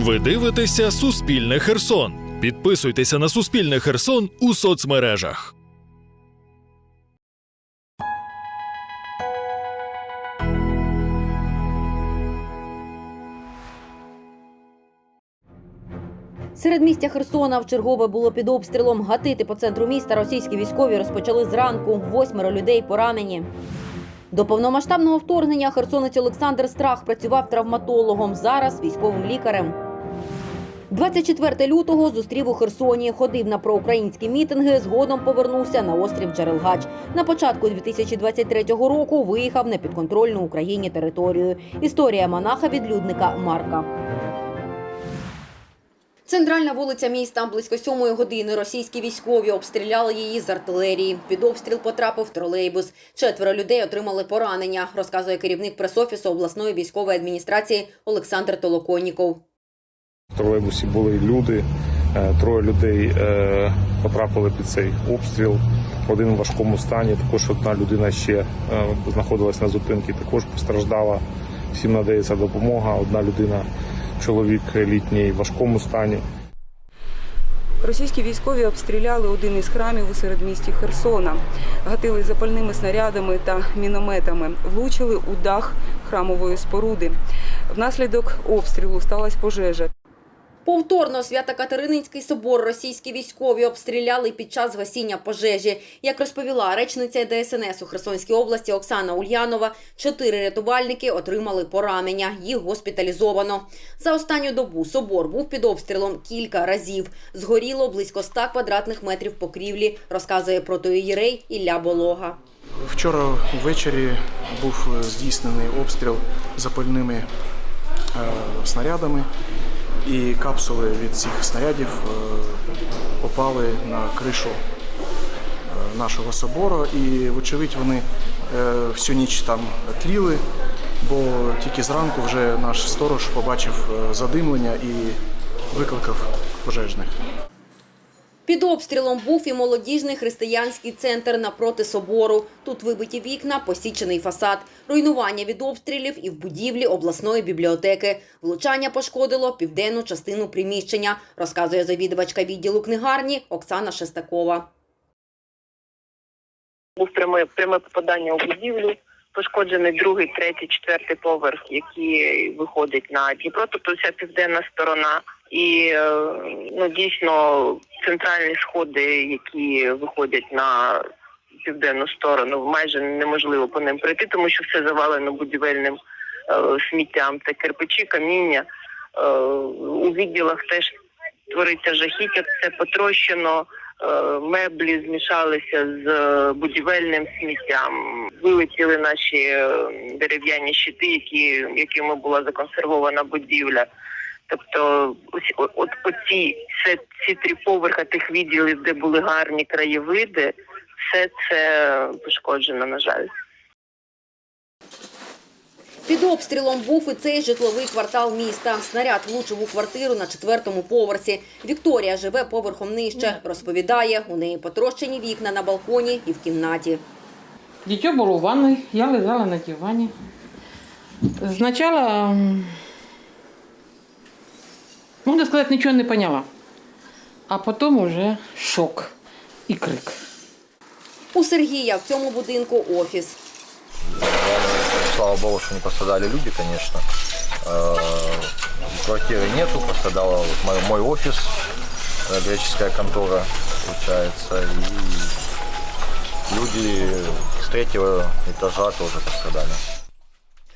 Ви дивитеся Суспільне Херсон. Підписуйтеся на Суспільне Херсон у соцмережах. Середмістя Херсона в чергове було під обстрілом. Гатити по центру міста російські військові розпочали зранку. Восьмеро людей поранені. До повномасштабного вторгнення херсонець Олександр Страх працював травматологом. Зараз військовим лікарем. 24 лютого зустрів у Херсоні, ходив на проукраїнські мітинги, згодом повернувся на острів Джерелгач. На початку 2023 року виїхав на підконтрольну Україні територію. Історія монаха-відлюдника Марка. Центральна вулиця міста близько сьомої години. Російські військові обстріляли її з артилерії. Під обстріл потрапив тролейбус. Четверо людей отримали поранення, розказує керівник пресофісу обласної військової адміністрації Олександр Толоконніков. Тролейбусі були люди, е, троє людей е, потрапили під цей обстріл. Один в важкому стані. Також одна людина ще е, знаходилась на зупинці, також постраждала. Всім надається допомога. Одна людина, чоловік літній в важкому стані. Російські військові обстріляли один із храмів у середмісті Херсона, гатили запальними снарядами та мінометами, влучили у дах храмової споруди. Внаслідок обстрілу сталася пожежа. Повторно Свято-Катерининський собор російські військові обстріляли під час гасіння пожежі. Як розповіла речниця ДСНС у Херсонській області Оксана Ульянова, чотири рятувальники отримали поранення. Їх госпіталізовано. За останню добу собор був під обстрілом кілька разів. Згоріло близько 100 квадратних метрів покрівлі, розказує протоієрей Ілля Болога. Вчора ввечері був е, здійснений обстріл запальними е, снарядами, і капсули від цих снарядів е, попали на кришу е, нашого собору. І, вочевидь, вони е, всю ніч там тліли, бо тільки зранку вже наш сторож побачив задимлення і викликав пожежних. Під обстрілом був і молодіжний християнський центр напроти собору. Тут вибиті вікна, посічений фасад, руйнування від обстрілів і в будівлі обласної бібліотеки. Влучання пошкодило південну частину приміщення, розказує завідувачка відділу книгарні Оксана Шестакова. був пряме пряме попадання у будівлю. Пошкоджений другий, третій, четвертий поверх, які виходять на Дніпро, тобто вся південна сторона. І е, ну дійсно центральні сходи, які виходять на південну сторону, майже неможливо по ним пройти, тому що все завалено будівельним е, сміттям. Це кирпичі, каміння. Е, у відділах теж твориться жахіття, все потрощено. Е, меблі змішалися з е, будівельним сміттям. Вилетіли наші е, дерев'яні щити, які, якими була законсервована будівля. Тобто, ось от оці все ці три поверха тих відділів, де були гарні краєвиди, все це пошкоджено, на жаль. Під обстрілом був і цей житловий квартал міста. Снаряд влучив у квартиру на четвертому поверсі. Вікторія живе поверхом нижче. Розповідає, у неї потрощені вікна на балконі і в кімнаті. Дитё было в ванной, я лежала на диване. Сначала, м, можно сказать, ничего не поняла. А потом уже шок и крик. У Сергія в цьому будинку офіс. Слава богу, что не пострадали люди, конечно. Э, Квартиры нету, пострадал вот мой, мой офис, э, греческая контора, получается, и люди с третьего этажа тоже пострадали.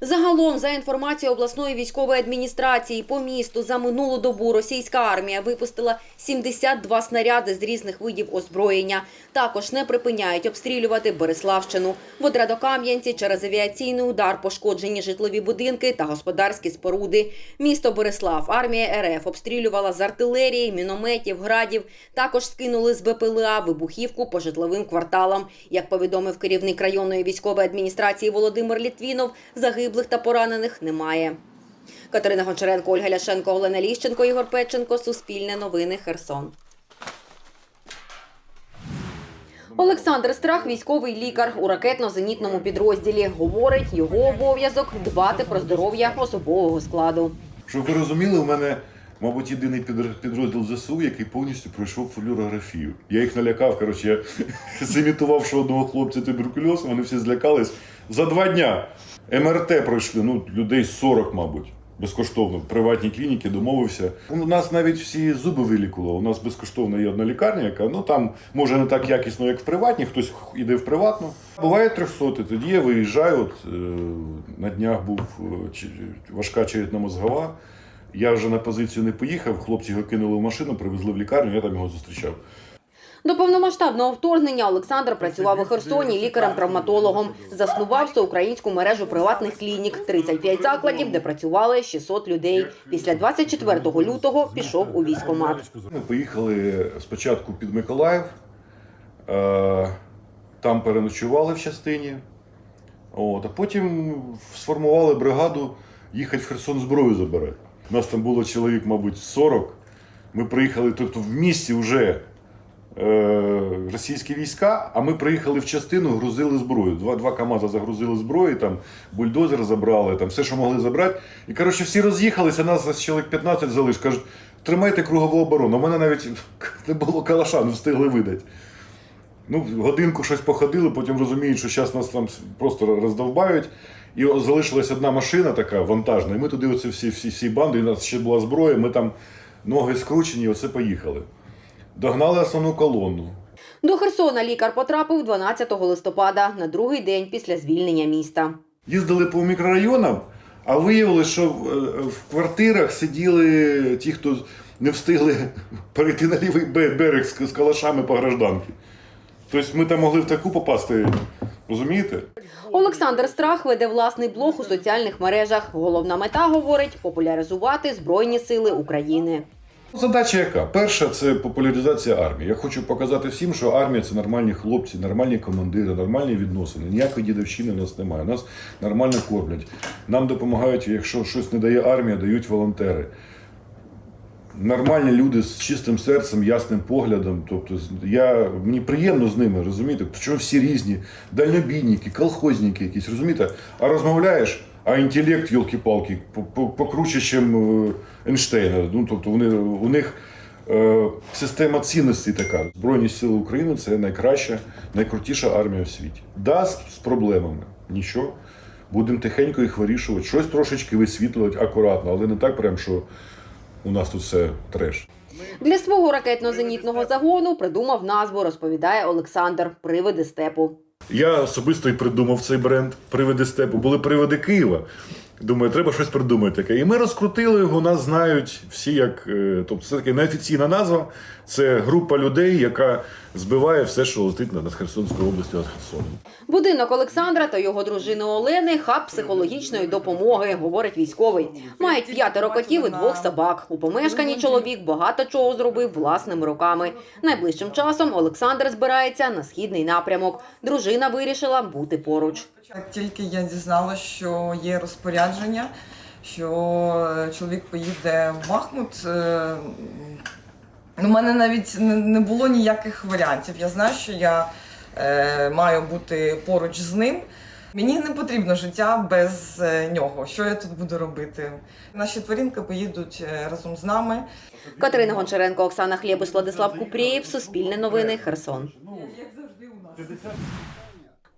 Загалом, за інформацією обласної військової адміністрації, по місту за минулу добу російська армія випустила 72 снаряди з різних видів озброєння. Також не припиняють обстрілювати Береславщину. В Одрадокам'янці через авіаційний удар пошкоджені житлові будинки та господарські споруди. Місто Береслав армія РФ обстрілювала з артилерії, мінометів, градів. Також скинули з БПЛА вибухівку по житловим кварталам. Як повідомив керівник районної військової адміністрації Володимир Літвінов, загиблих та поранених немає. Катерина Гончаренко, Ольга Ляшенко, Олена Ліщенко, Ігор Печенко. Суспільне новини. Херсон. Олександр Страх, військовий лікар у ракетно-зенітному підрозділі. Говорить, його обов'язок дбати про здоров'я особового складу. Щоб ви розуміли, у мене мабуть, єдиний підр- підрозділ ЗСУ, який повністю пройшов флюорографію. Я їх налякав, коротше, я зімітував, що одного хлопця туберкульоз, вони всі злякались. За два дня МРТ пройшли, ну, людей 40, мабуть. Безкоштовно в приватній клініці домовився. У нас навіть всі зуби вилікували. У нас безкоштовно є одна лікарня, яка ну там може не так якісно, як в приватній, хтось йде в приватну. Буває 300, тоді я виїжджаю. От, е, на днях був е, важка черепно-мозгова. Я вже на позицію не поїхав, хлопці його кинули в машину, привезли в лікарню, я там його зустрічав. До повномасштабного вторгнення Олександр працював у Херсоні лікарем-травматологом. Заснував всеукраїнську мережу приватних клінік, 35 закладів, де працювали 600 людей. Після 24 лютого пішов у військкомат. Ми поїхали спочатку під Миколаїв, е, там переночували в частині, от, а потім сформували бригаду їхати в Херсон зброю забирати. У нас там було чоловік, мабуть, 40. Ми приїхали, тобто в місті вже російські війська, а ми приїхали в частину, грузили зброю. Два, два КАМАЗа загрузили зброю, там бульдозер забрали, там все, що могли забрати. І коротше, всі роз'їхалися, нас чоловік 15 залиш. Кажуть, тримайте кругову оборону. У мене навіть не було калаша, не встигли видати. Ну, годинку щось походили, потім розуміють, що зараз нас там просто роздовбають. І залишилась одна машина така вантажна, і ми туди оце всі, всі, всі банди, і у нас ще була зброя, ми там ноги скручені, і оце поїхали. Догнали основну колону. До Херсона лікар потрапив 12 листопада, на другий день після звільнення міста. Їздили по мікрорайонам, а виявилося, що в, е, квартирах сиділи ті, хто не встигли перейти на лівий берег з, з калашами по гражданки. Тобто ми там могли в таку попасти, розумієте? Олександр Страх веде власний блог у соціальних мережах. Головна мета, говорить, популяризувати Збройні сили України. Задача яка? Перша це популяризація армії. Я хочу показати всім, що армія це нормальні хлопці, нормальні командири, нормальні відносини. Ніякої дідовщини у нас немає. Нас нормально кормлять. Нам допомагають, якщо щось не дає армія, дають волонтери. Нормальні люди з чистим серцем, ясним поглядом. Тобто я, мені приємно з ними, розумієте? Причому всі різні, дальнобійники, колхозники якісь, розумієте? А розмовляєш, а інтелект, йолки-палки, по- по- покруче, ніж Ейнштейна. Ну, тобто вони, у них е, система цінностей така. Збройні сили України це найкраща, найкрутіша армія у світі. Да, з, з проблемами. Нічого. Будемо тихенько їх вирішувати. Щось трошечки висвітлювати акуратно, але не так прям, що у нас тут все треш. Для свого ракетно-зенітного загону придумав назву, розповідає Олександр Привиди степу. Я особисто і придумав цей бренд Привиди степу. Були привиди Києва. Думаю, треба щось придумати таке. І ми розкрутили його, нас знають всі як. е, Тобто це така неофіційна назва. Це група людей, яка збиває все, що летить над Херсонською областю над Херсоном. Будинок Олександра та його дружини Олени хаб психологічної допомоги, говорить військовий. Мають п'ятеро котів і двох собак. У помешканні чоловік багато чого зробив власними руками. Найближчим часом Олександр збирається на східний напрямок. Дружина вирішила бути поруч. Як тільки я дізналася, що є розпорядження, що е, чоловік поїде в Бахмут, е, у мене навіть не- було ніяких варіантів. Я знаю, що я е, маю бути поруч з ним. Мені не потрібно життя без нього. Що я тут буду робити? Наші тваринки поїдуть разом з нами. Катерина Гончаренко, Оксана Хлєбус, Владислав Купрієв. Суспільне новини. Херсон.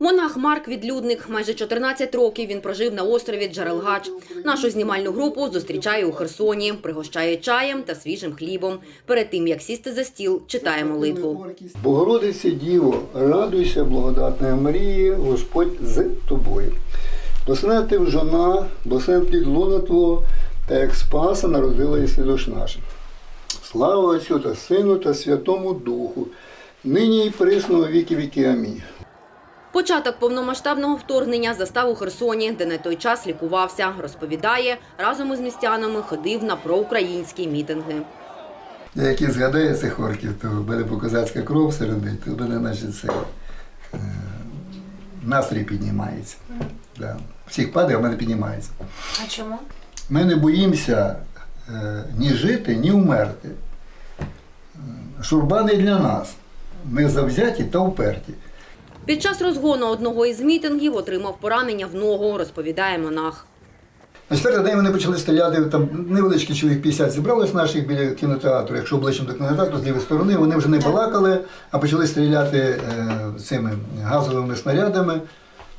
Монах Марк Відлюдник. Майже 14 років він прожив на острові Джарелгач. Нашу знімальну групу зустрічає у Херсоні, пригощає чаєм та свіжим хлібом. Перед тим як сісти за стіл, читає молитву. Богородице Діво, радуйся, благодатна Марії, Господь з тобою. Благословена ти в жона, благословен плід лона Твого, та як спаса народила єси душ наша. Слава Отцю та Сину та Святому Духу, нині і присно віки віки. Амінь. Початок повномасштабного вторгнення застав у Херсоні, де на той час лікувався. Розповідає, разом із містянами ходив на проукраїнські мітинги. Як я згадаю цих орків, то в мене козацька кров серед то в мене значить, це, е, настрій піднімається. Да. Всіх падає, а в мене піднімається. А чому? Ми не боїмося е, ні жити, ні вмерти. Е, Шурба не для нас. Ми завзяті та вперті. Під час розгону одного із мітингів отримав поранення в ногу, розповідає монах. На четвертий день вони почали стріляти, там невеличкий чоловік 50 зібралось наших біля кінотеатру. Якщо обличчям до кінотеатру, з лівої сторони, вони вже не балакали, а почали стріляти е, цими газовими снарядами.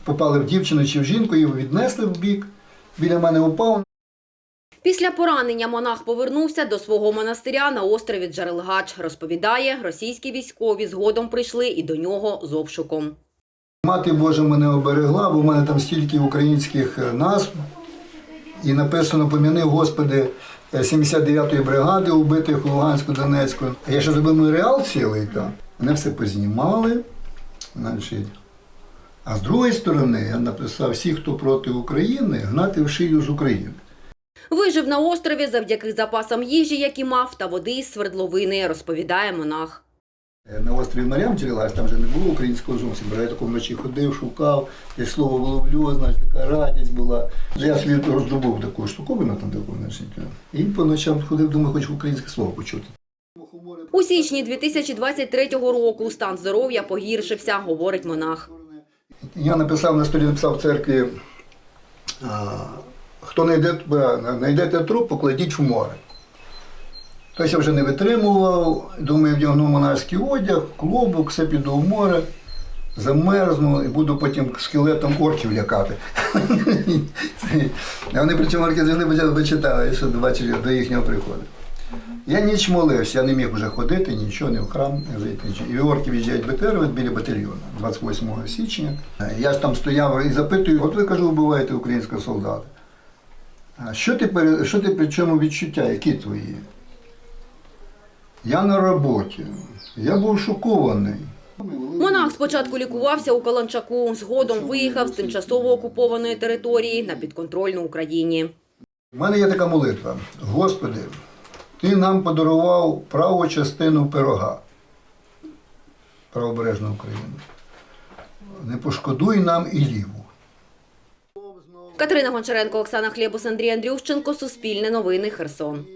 Попали в дівчину чи в жінку, її віднесли в бік. Біля мене упав. Після поранення монах повернувся до свого монастиря на острові Джарелгач. Розповідає, російські військові згодом прийшли і до нього з обшуком. Мати Божа мене оберегла, бо в мене там стільки українських е, назв. І написано поміни Господи е, 79-ї бригади, убитих у Луганську, Донецьку. Я ще зробив меморіал цілий там. Вони все познімали. Значить. А з другої сторони я написав всі, хто проти України, гнати в шию з України. Вижив на острові завдяки запасам їжі, які мав, та води із свердловини, розповідає монах. Е, На острові Маріам Джерелаш, там вже не було українського зовсім. бо Я тако вночі ходив, шукав, десь слово виловлю, значить, така радість була. Я собі роздобув таку штуковину там таку, значить. І по ночам ходив, думаю, хоч українське слово почути. У січні 2023 року стан здоров'я погіршився, говорить монах. Я написав на столі, написав в церкві, хто знайде, знайдете труп, покладіть в море. Тобто я вже не витримував, думаю, вдягну монашський одяг, клобук, все піду в море, замерзну і буду потім скелетом орків лякати. А вони причому орки завжди вичитали, що бачили до їхнього приходу. Я ніч молився, я не міг вже ходити, нічого, не в храм, не зайти. І орки в'їжджають БТР біля батальйону 28 січня. Я ж там стояв і запитую, от ви кажу, вбиваєте українського солдата. А що ти, що ти при чому відчуття, які твої? Я на роботі. Я був шокований. Монах спочатку лікувався у Каланчаку, згодом виїхав з тимчасово окупованої території на підконтрольну Україні. У мене є така молитва. Господи, ти нам подарував праву частину пирога правобережну Україну. Не пошкодуй нам і ліву. Катерина Гончаренко, Оксана Хлєбус, Андрій Андрющенко, Суспільне новини, Херсон.